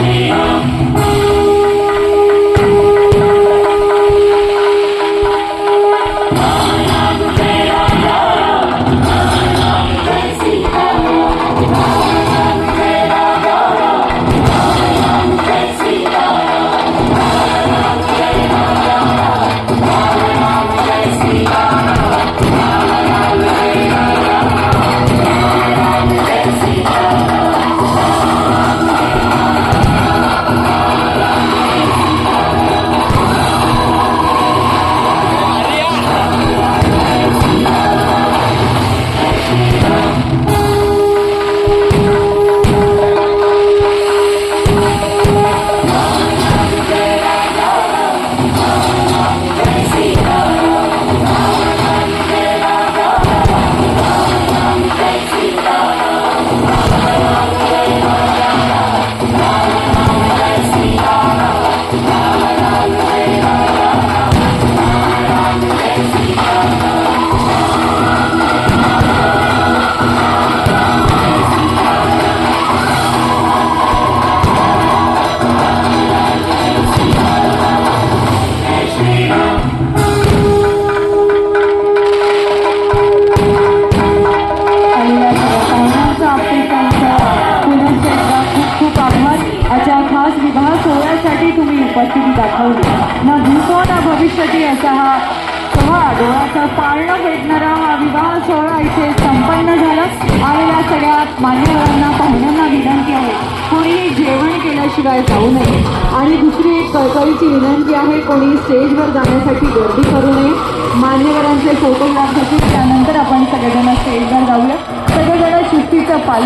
Triumph. Ganeshji असा हा सोहळा डोळ्याचं पाळणं भेटणारा हा विवाह सोहळा इथे संपन्न झाला आणि या सगळ्या मान्यवरांना पाहुण्यांना विनंती आहे कोणीही जेवण केल्याशिवाय जाऊ नये आणि दुसरी एक कळकळीची विनंती आहे कोणी स्टेजवर जाण्यासाठी गर्दी करू नये मान्यवरांचे फोटोग्राफ होतील त्यानंतर आपण सगळेजण स्टेजवर जाऊया. सगळेजण शिस्तीचं पालन